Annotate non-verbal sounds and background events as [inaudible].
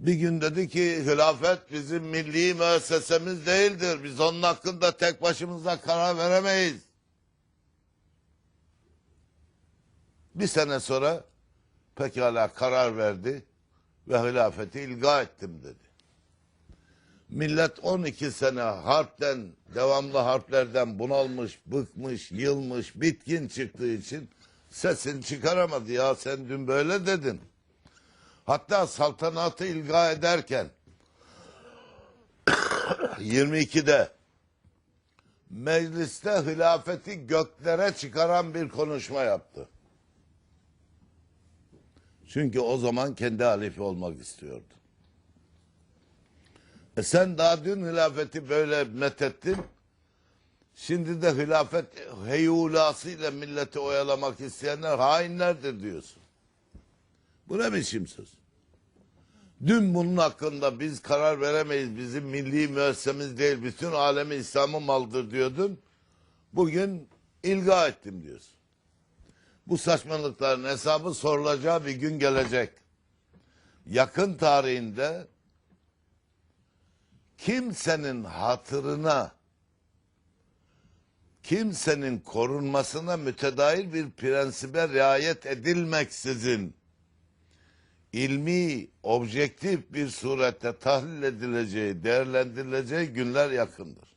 Bir gün dedi ki hilafet bizim milli müessesemiz değildir. Biz onun hakkında tek başımıza karar veremeyiz. Bir sene sonra pekala karar verdi ve hilafeti ilga ettim dedi. Millet 12 sene harpten, devamlı harplerden bunalmış, bıkmış, yılmış, bitkin çıktığı için sesini çıkaramadı. Ya sen dün böyle dedin. Hatta saltanatı ilga ederken [coughs] 22'de mecliste hilafeti göklere çıkaran bir konuşma yaptı. Çünkü o zaman kendi halife olmak istiyordu. E sen daha dün hilafeti böyle methettin. Şimdi de hilafet heyulasıyla milleti oyalamak isteyenler hainlerdir diyorsun. Bu ne biçim söz? Dün bunun hakkında biz karar veremeyiz. Bizim milli müessesemiz değil. Bütün alemi İslam'ın malıdır diyordun. Bugün ilga ettim diyorsun. Bu saçmalıkların hesabı sorulacağı bir gün gelecek. Yakın tarihinde kimsenin hatırına kimsenin korunmasına mütedair bir prensibe riayet edilmeksizin ilmi, objektif bir surette tahlil edileceği, değerlendirileceği günler yakındır.